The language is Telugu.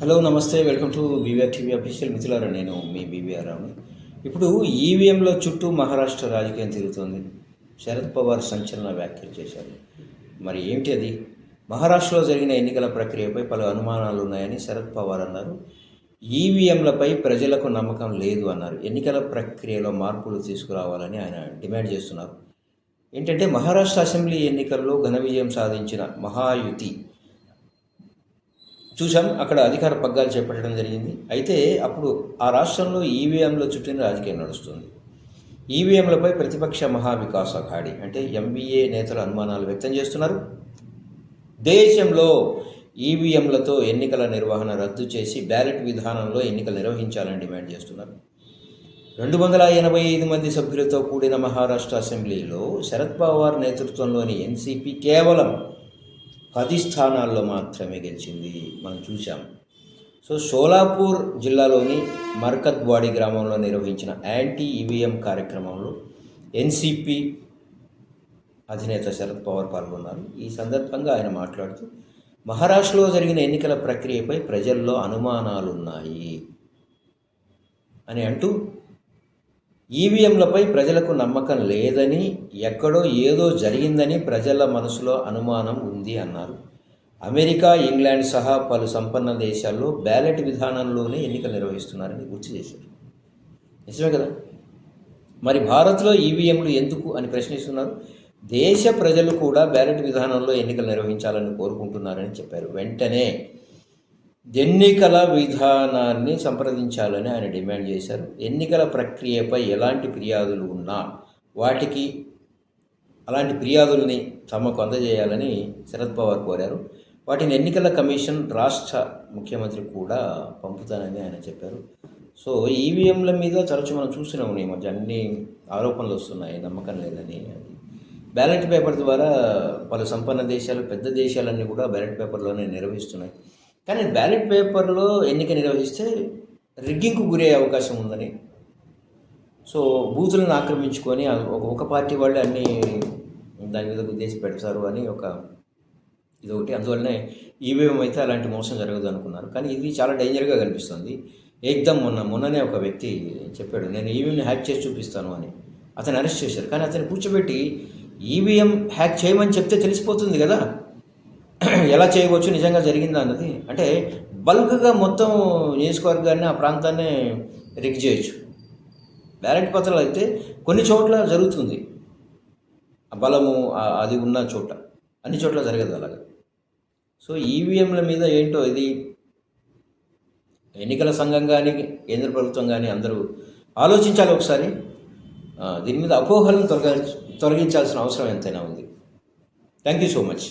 హలో నమస్తే. Welcome to BVR TV official మిథులారా నేను మీ బీవీఆర్ రావుని ఇప్పుడు ఈవీఎంల చుట్టూ మహారాష్ట్ర రాజకీయం తిరుగుతోంది. శరద్ పవార్ సంచలన వ్యాఖ్యలు చేశారు. మరి ఏమిటి అది? మహారాష్ట్రలో జరిగిన ఎన్నికల ప్రక్రియపై పలు అనుమానాలు ఉన్నాయని శరద్ పవార్ అన్నారు. ఈవీఎంలపై ప్రజలకు నమ్మకం లేదు అన్నారు. ఎన్నికల ప్రక్రియలో మార్పులు తీసుకురావాలని ఆయన డిమాండ్ చేస్తున్నారు. ఏంటంటే మహారాష్ట్ర అసెంబ్లీ ఎన్నికల్లో ఘన విజయం సాధించిన మహాయుతి చూసాం అక్కడ అధికార పగ్గాలు చేపట్టడం జరిగింది. అయితే అప్పుడు ఆ రాష్ట్రంలో ఈవీఎంల చుట్టిన రాజకీయం నడుస్తుంది. ఈవీఎంలపై ప్రతిపక్ష మహావికాస్ అఘాడి అంటే ఎంబీఏ నేతలు అనుమానాలు వ్యక్తం చేస్తున్నారు. దేశంలో ఈవీఎంలతో ఎన్నికల నిర్వహణ రద్దు చేసి బ్యాలెట్ విధానంలో ఎన్నికలు నిర్వహించాలని డిమాండ్ చేస్తున్నారు. రెండు వందల ఎనభై ఐదు మంది సభ్యులతో కూడిన మహారాష్ట్ర అసెంబ్లీలో శరద్ పవార్ నేతృత్వంలోని ఎన్సీపీ కేవలం పది స్థానాల్లో మాత్రమే గెలిచింది. మనం చూసాం సో సోలాపూర్ జిల్లాలోని మర్కద్వాడి గ్రామంలో నిర్వహించిన యాంటీ ఈవీఎం కార్యక్రమంలో ఎన్సిపి అధినేత శరద్ పవార్ పాల్గొన్నారు. ఈ సందర్భంగా ఆయన మాట్లాడుతూ మహారాష్ట్రలో జరిగిన ఎన్నికల ప్రక్రియపై ప్రజల్లో అనుమానాలున్నాయి అని అంటూ ఈవీఎంలపై ప్రజలకు నమ్మకం లేదని ఎక్కడో ఏదో జరిగిందని ప్రజల మనసులో అనుమానం ఉంది అన్నారు. అమెరికా ఇంగ్లాండ్ సహా పలు సంపన్న దేశాల్లో బ్యాలెట్ విధానంలోనే ఎన్నికలు నిర్వహిస్తున్నారని గుర్తు చేశారు. నిజమే కదా? మరి భారత్లో ఈవీఎంలు ఎందుకు అని ప్రశ్నిస్తున్నారు. దేశ ప్రజలు కూడా బ్యాలెట్ విధానంలో ఎన్నికలు నిర్వహించాలని కోరుకుంటున్నారని చెప్పారు. వెంటనే ఎన్నికల విధానాన్ని సంప్రదించాలని ఆయన డిమాండ్ చేశారు. ఎన్నికల ప్రక్రియపై ఎలాంటి ఫిర్యాదులు ఉన్నా వాటికి అలాంటి ఫిర్యాదుల్ని తమకు అందజేయాలని శరద్ పవార్ కోరారు. వాటిని ఎన్నికల కమిషన్ రాష్ట్ర ముఖ్యమంత్రి కూడా పంపుతానని ఆయన చెప్పారు. సో ఈవీఎంల మీద తరచు మనం చూస్తున్నాము ఈ మధ్య అన్ని ఆరోపణలు వస్తున్నాయి. నమ్మకం లేదని అది. బ్యాలెట్ పేపర్ ద్వారా పలు సంపన్న దేశాలు పెద్ద దేశాలన్నీ కూడా బ్యాలెట్ పేపర్లోనే నిర్వహిస్తున్నాయి. కానీ బ్యాలెట్ పేపర్లో ఎన్నిక నిర్వహిస్తే రిగ్గింగ్కు గురయ్యే అవకాశం ఉందని. సో బూతులను ఆక్రమించుకొని ఒక ఒక పార్టీ వాళ్ళు అన్ని దాని మీద ఉద్దేశి పెడతారు అని ఒక ఇది ఒకటి. అందువల్లనే ఈవీఎం అయితే అలాంటి మోసం జరగదు అనుకున్నారు కానీ ఇది చాలా డేంజర్గా కనిపిస్తుంది. ఏకదమ్ మొన్న మొన్ననే ఒక వ్యక్తి చెప్పాడు నేను ఈవీఎంని హ్యాక్ చేసి చూపిస్తాను అని. అతను అరెస్ట్ చేశారు. కానీ అతను కూర్చోబెట్టి ఈవీఎం హ్యాక్ చేయమని చెప్తే తెలిసిపోతుంది కదా. ఎలా చేయవచ్చు నిజంగా జరిగిందా అన్నది? అంటే బల్క్గా మొత్తం నియోజకవర్గాన్ని ఆ ప్రాంతాన్ని రిగ్ చేయొచ్చు. బ్యాలెట్ పత్రాలు అయితే కొన్ని చోట్ల జరుగుతుంది. ఆ బలము అది ఉన్న చోట. అన్ని చోట్ల జరగదు అలాగా. సో ఈవీఎంల మీద ఏంటో ఇది? ఎన్నికల సంఘం కానీ కేంద్ర ప్రభుత్వం కానీ అందరూ ఆలోచించాలి ఒకసారి. దీని మీద అపోహలను తొలగ తొలగించాల్సిన అవసరం ఎంతైనా ఉంది. Thank you so much